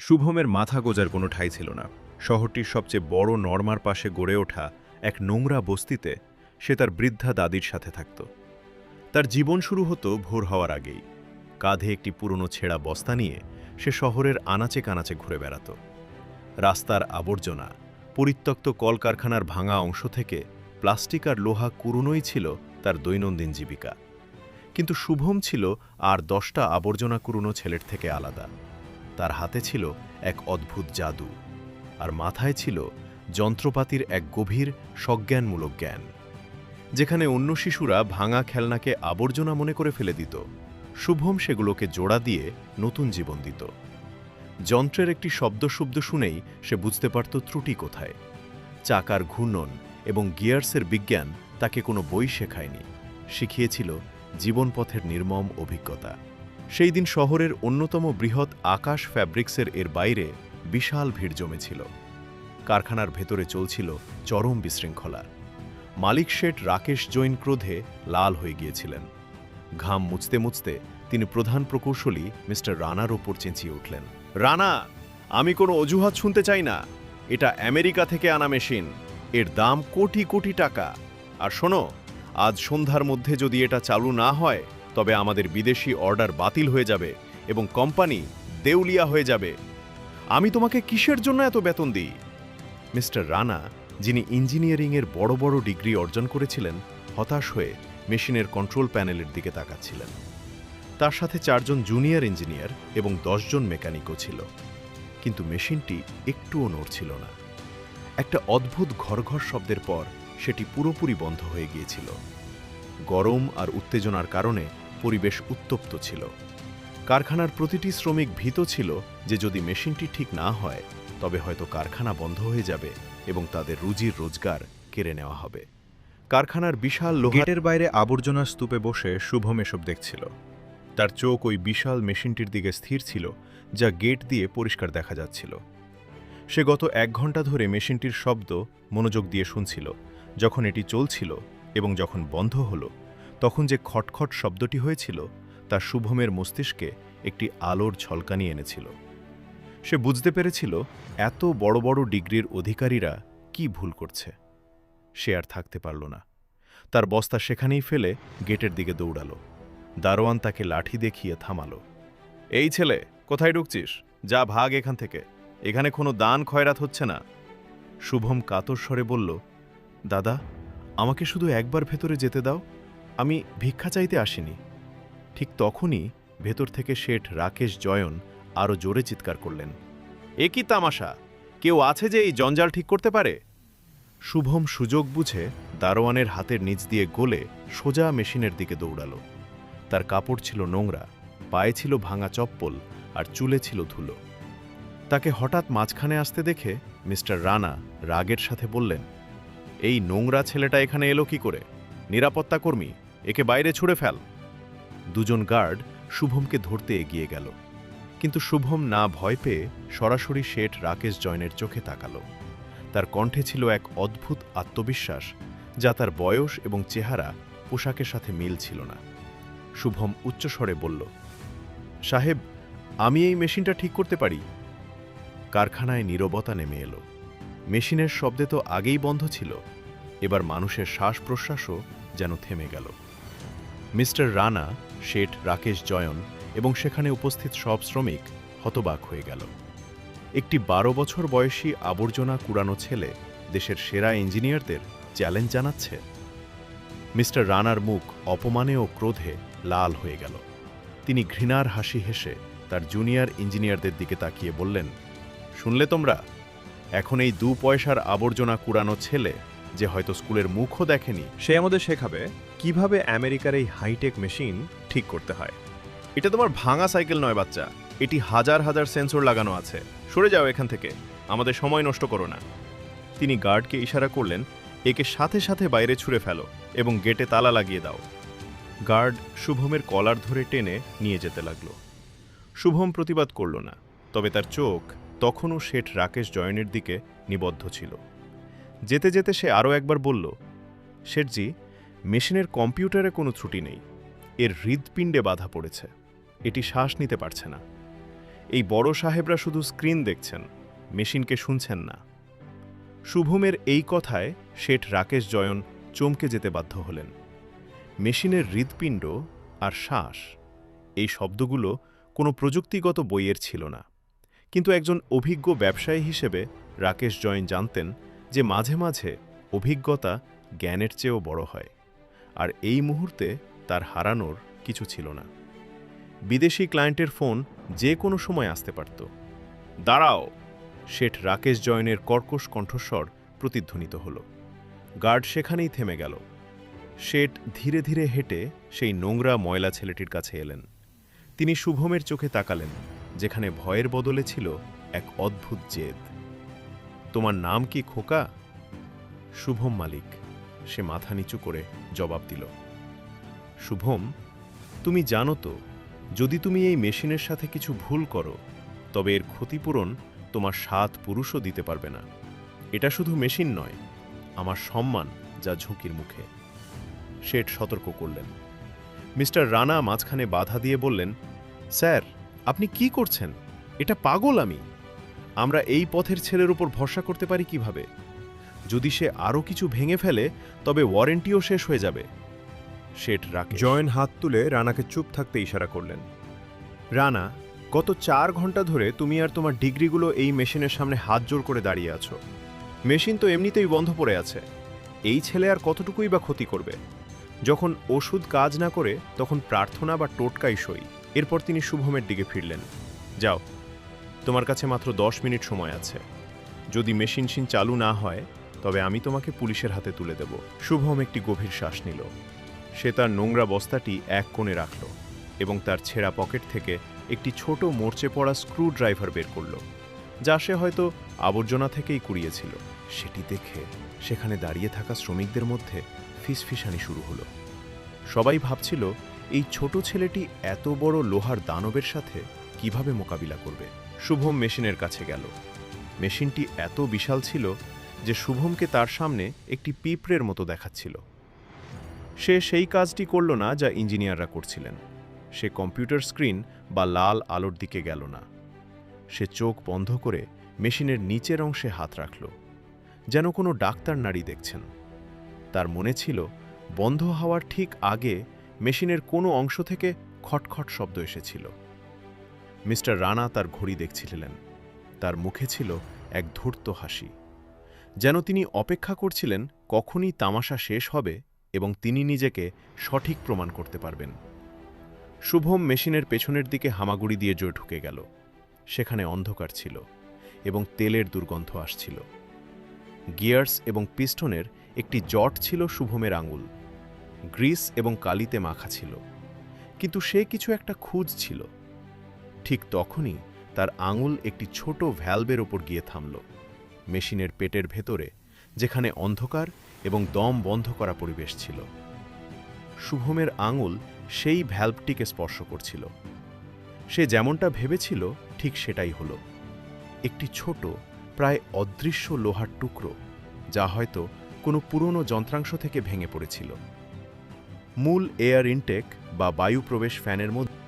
শুভমের মাথা গোজার কোনো ঠাঁই ছিল না। শহরটির সবচেয়ে বড় নর্মার পাশে গড়ে ওঠা এক নোংরা বস্তিতে সে তার বৃদ্ধা দাদির সাথে থাকত। তার জীবন শুরু হতো ভোর হওয়ার আগেই। কাঁধে একটি পুরনো ছেঁড়া বস্তা নিয়ে সে শহরের আনাচে কানাচে ঘুরে বেড়াত। রাস্তার আবর্জনা, পরিত্যক্ত কলকারখানার ভাঙা অংশ থেকে প্লাস্টিক আর লোহা কুরুনোই ছিল তার দৈনন্দিন জীবিকা। কিন্তু শুভম ছিল আর দশটা আবর্জনা কুরুনো ছেলের থেকে আলাদা। তার হাতে ছিল এক অদ্ভুত জাদু, আর মাথায় ছিল যন্ত্রপাতির এক গভীর সজ্ঞানমূলক জ্ঞান, যেখানে অন্য শিশুরা ভাঙা খেলনাকে আবর্জনা মনে করে ফেলে দিত। শুভম সেগুলোকে জোড়া দিয়ে নতুন জীবন দিত। যন্ত্রের একটি শব্দ শব্দ শুনেই সে বুঝতে পারত ত্রুটি কোথায়। চাকার ঘূর্ণন এবং গিয়ার্সের বিজ্ঞান তাকে কোনো বই শেখায়নি। শিখিয়েছিল জীবনপথের নির্মম অভিজ্ঞতা। সেই দিন শহরের অন্যতম বৃহৎ আকাশ ফ্যাব্রিক্সের এর বাইরে বিশাল ভিড় জমেছিল। কারখানার ভেতরে চলছিল চরম বিশৃঙ্খলা। মালিক শেঠ রাকেশ জৈন ক্রোধে লাল হয়ে গিয়েছিলেন। ঘাম মুছতে মুছতে তিনি প্রধান প্রকৌশলী মিস্টার রানার ওপর চেঁচিয়ে উঠলেন। রানা, আমি কোনো অজুহাত শুনতে চাই না। এটা আমেরিকা থেকে আনা মেশিন। এর দাম কোটি কোটি টাকা। আর শোনো, আজ সন্ধ্যার মধ্যে যদি এটা চালু না হয় তবে আমাদের বিদেশি অর্ডার বাতিল হয়ে যাবে এবং কোম্পানি দেউলিয়া হয়ে যাবে। আমি তোমাকে কিসের জন্য এত বেতন দিই? মিস্টার রানা, যিনি ইঞ্জিনিয়ারিংয়ের বড় বড় ডিগ্রি অর্জন করেছিলেন, হতাশ হয়ে মেশিনের কন্ট্রোল প্যানেলের দিকে তাকাচ্ছিলেন। তার সাথে চারজন জুনিয়র ইঞ্জিনিয়ার এবং দশজন মেকানিকও ছিল। কিন্তু মেশিনটি একটুও নড়ছিল না। একটা অদ্ভুত ঘরঘর শব্দের পর সেটি পুরোপুরি বন্ধ হয়ে গিয়েছিল। গরম আর উত্তেজনার কারণে পরিবেশ উত্তপ্ত ছিল। কারখানার প্রতিটি শ্রমিক ভীত ছিল যে যদি মেশিনটি ঠিক না হয়, তবে হয়তো কারখানা বন্ধ হয়ে যাবে এবং তাদের রুজির রোজগার কেড়ে নেওয়া হবে। কারখানার বিশাল লোহার গেটের বাইরে আবর্জনা স্তূপে বসে শুভম এসব দেখছিল। তার চোখ ওই বিশাল মেশিনটির দিকে স্থির ছিল, যা গেট দিয়ে পরিষ্কার দেখা যাচ্ছিল। সে গত এক ঘণ্টা ধরে মেশিনটির শব্দ মনোযোগ দিয়ে শুনছিল, যখন এটি চলছিল এবং যখন বন্ধ হলো। তখন যে খটখট শব্দটি হয়েছিল, তা শুভমের মস্তিষ্কে একটি আলোর ঝলকানি এনেছিল। সে বুঝতে পেরেছিল এত বড় বড় ডিগ্রির অধিকারীরা কি ভুল করছে। সে আর থাকতে পারল না। তার বস্তা সেখানেই ফেলে গেটের দিকে দৌড়ালো। দারোয়ান তাকে লাঠি দেখিয়ে থামালো। এই ছেলে, কোথায় ঢুকছিস? যা ভাগ এখান থেকে। এখানে কোনো দান খয়রাত হচ্ছে না। শুভম কাতর স্বরে বলল, দাদা, আমাকে শুধু একবার ভেতরে যেতে দাও। আমি ভিক্ষা চাইতে আসিনি। ঠিক তখনই ভেতর থেকে শেঠ রাকেশ জয়ন আরও জোরে চিৎকার করলেন, এ কি তামাশা? কেউ আছে যে এই জঞ্জাল ঠিক করতে পারে? শুভম সুযোগ বুঝে দারোয়ানের হাতের নিচ দিয়ে গলে সোজা মেশিনের দিকে দৌড়ালো। তার কাপড় ছিল নোংরা, পায়ে ছিল ভাঙা চপ্পল আর চুলে ছিল ধুলো। তাকে হঠাৎ মাঝখানে আসতে দেখে মিস্টার রানা রাগের সাথে বললেন, এই নোংরা ছেলেটা এখানে এলো কি করে? নিরাপত্তা কর্মী? একে বাইরে ছুড়ে ফেল। দুজন গার্ড শুভমকে ধরতে এগিয়ে গেল। কিন্তু শুভম না ভয় পেয়ে সরাসরি শেঠ রাকেশ জয়নের চোখে তাকালো। তার কণ্ঠে ছিল এক অদ্ভুত আত্মবিশ্বাস, যা তার বয়স এবং চেহারা পোশাকের সাথে মিল ছিল না। শুভম উচ্চস্বরে বলল, সাহেব, আমি এই মেশিনটা ঠিক করতে পারি? কারখানায় নীরবতা নেমে এলো। মেশিনের শব্দে তো আগেই বন্ধ ছিল। এবার মানুষের শ্বাস প্রশ্বাসও যেন থেমে গেল। মিস্টার রানা, শেঠ রাকেশ জয়ন এবং সেখানে উপস্থিত সব শ্রমিক হতবাক হয়ে গেল। একটি বারো বছর বয়সী আবর্জনা কুড়ানো ছেলে দেশের সেরা ইঞ্জিনিয়ারদের চ্যালেঞ্জ জানাচ্ছে। মিস্টার রানার মুখ অপমানে ও ক্রোধে লাল হয়ে গেল। তিনি ঘৃণার হাসি হেসে তার জুনিয়র ইঞ্জিনিয়ারদের দিকে তাকিয়ে বললেন, শুনলে তোমরা? এখন এই দু পয়সার আবর্জনা কুড়ানো ছেলে যে হয়তো স্কুলের মুখও দেখেনি, সে আমাদের শেখাবে। কীভাবে আমেরিকার এই হাইটেক মেশিন ঠিক করতে হয়? এটা তোমার ভাঙা সাইকেল নয়, বাচ্চা। এটি হাজার হাজার সেন্সর লাগানো আছে। সরে যাও এখান থেকে। আমাদের সময় নষ্ট করো না। তিনি গার্ডকে ইশারা করলেন, একে সাথে সাথে বাইরে ছুঁড়ে ফেলো এবং গেটে তালা লাগিয়ে দাও। গার্ড শুভমের কলার ধরে টেনে নিয়ে যেতে লাগল। শুভম প্রতিবাদ করল না, তবে তার চোখ তখনও শেঠ রাকেশ জয়নের দিকে নিবদ্ধ ছিল। যেতে যেতে সে আরও একবার বলল, শেঠজি মেশিনের কম্পিউটারে কোনো ছুটি নেই। এর হৃদপিণ্ডে বাধা পড়েছে। এটি শ্বাস নিতে পারছে না। এই বড় সাহেবরা শুধু স্ক্রিন দেখছেন, মেশিনকে শুনছেন না। শুভমের এই কথায় শেঠ রাকেশ জয়ন চমকে যেতে বাধ্য হলেন। মেশিনের হৃদপিণ্ড আর শ্বাস, এই শব্দগুলো কোনো প্রযুক্তিগত বইয়ের ছিল না। কিন্তু একজন অভিজ্ঞ ব্যবসায়ী হিসেবে রাকেশ জয়ন জানতেন যে মাঝে মাঝে অভিজ্ঞতা জ্ঞানের চেয়েও বড় হয়। আর এই মুহূর্তে তার হারানোর কিছু ছিল না। বিদেশি ক্লায়েন্টের ফোন যে কোনো সময় আসতে পারত। দাঁড়াও! শেঠ রাকেশ জয়নের কর্কশ কণ্ঠস্বর প্রতিধ্বনিত হল। গার্ড সেখানেই থেমে গেল। শেঠ ধীরে ধীরে হেঁটে সেই নোংরা ময়লা ছেলেটির কাছে এলেন। তিনি শুভমের চোখে তাকালেন, যেখানে ভয়ের বদলে ছিল এক অদ্ভুত জেদ। তোমার নাম কি খোকা? শুভম মালিক। সে মাথা নিচু করে জবাব দিল, শুভম, তুমি জানো তো, যদি তুমি এই মেশিনের সাথে কিছু ভুল করো, তবে এর ক্ষতিপূরণ তোমার সাত পুরুষও দিতে পারবে না। এটা শুধু মেশিন নয়, আমার সম্মান যা ঝুঁকির মুখে। শেঠ সতর্ক করলেন। মিস্টার রানা মাঝখানে বাধা দিয়ে বললেন, স্যার, আপনি কি করছেন? এটা পাগল আমি। আমরা এই পথের ছেলের উপর ভরসা করতে পারি কীভাবে? যদি সে আরও কিছু ভেঙে ফেলে, তবে ওয়ারেন্টিও শেষ হয়ে যাবে। শেঠ রাকেশ। জয়েন হাত তুলে রানাকে চুপ থাকতে ইশারা করলেন। রানা, গত চার ঘণ্টা ধরে তুমি আর তোমার ডিগ্রিগুলো এই মেশিনের সামনে হাত জোর করে দাঁড়িয়ে আছো। মেশিন তো এমনিতেই বন্ধ পড়ে আছে। এই ছেলে আর কতটুকুই বা ক্ষতি করবে? যখন ওষুধ কাজ না করে, তখন প্রার্থনা বা টোটকাই সই। এরপর তিনি শুভমের দিকে ফিরলেন। যাও, তোমার কাছে মাত্র দশ মিনিট সময় আছে। যদি মেশিন সিন চালু না হয় তবে আমি তোমাকে পুলিশের হাতে তুলে দেব। শুভম একটি গভীর শ্বাস নিল। সে তার নোংরা বস্তাটি এক কোণে রাখল এবং তার ছেঁড়া পকেট থেকে একটি ছোট মোর্চে পড়া স্ক্রু ড্রাইভার বের করল, যা সে হয়তো আবর্জনা থেকেই কুড়িয়েছিল। সেটি দেখে সেখানে দাঁড়িয়ে থাকা শ্রমিকদের মধ্যে ফিসফিসানি শুরু হলো। সবাই ভাবছিল, এই ছোট ছেলেটি এত বড় লোহার দানবের সাথে কীভাবে মোকাবিলা করবে? শুভম মেশিনের কাছে গেল। মেশিনটি এত বিশাল ছিল যে শুভমকে তার সামনে একটি পিঁপড়ের মতো দেখাচ্ছিল। সে সেই কাজটি করল না যা ইঞ্জিনিয়াররা করছিলেন। সে কম্পিউটার স্ক্রিন বা লাল আলোর দিকে গেল না। সে চোখ বন্ধ করে মেশিনের নিচের অংশে হাত রাখল, যেন কোনো ডাক্তার নারী দেখছেন। তার মনে ছিল, বন্ধ হওয়ার ঠিক আগে মেশিনের কোনো অংশ থেকে খটখট শব্দ এসেছিল। মিস্টার রানা তার ঘড়ি দেখছিলেন। তার মুখে ছিল এক ধূর্ত হাসি। যেন তিনি অপেক্ষা করছিলেন কখনই তামাশা শেষ হবে এবং তিনি নিজেকে সঠিক প্রমাণ করতে পারবেন। শুভম মেশিনের পেছনের দিকে হামাগুড়ি দিয়ে জয় ঢুকে গেল। সেখানে অন্ধকার ছিল এবং তেলের দুর্গন্ধ আসছিল। গিয়ার্স এবং পিস্টনের একটি জট ছিল শুভমের আঙুল। গ্রিস এবং কালিতে মাখা ছিল, কিন্তু সে কিছু একটা খুঁজ ছিল। ঠিক তখনই তার আঙুল একটি ছোট ভ্যালভের ওপর গিয়ে থামল। মেশিনের পেটের ভেতরে, যেখানে অন্ধকার এবং দম বন্ধ করা পরিবেশ ছিল। শুভমের আঙুল সেই ভ্যালভটিকে স্পর্শ করছিল। সে যেমনটা ভেবেছিল, ঠিক সেটাই হলো। একটি ছোট, প্রায় অদৃশ্য লোহার টুকরো, যা হয়তো কোনো পুরনো যন্ত্রাংশ থেকে ভেঙে পড়েছিল। মূল এয়ার ইনটেক বা বায়ু প্রবেশ ফ্যানের মধ্যে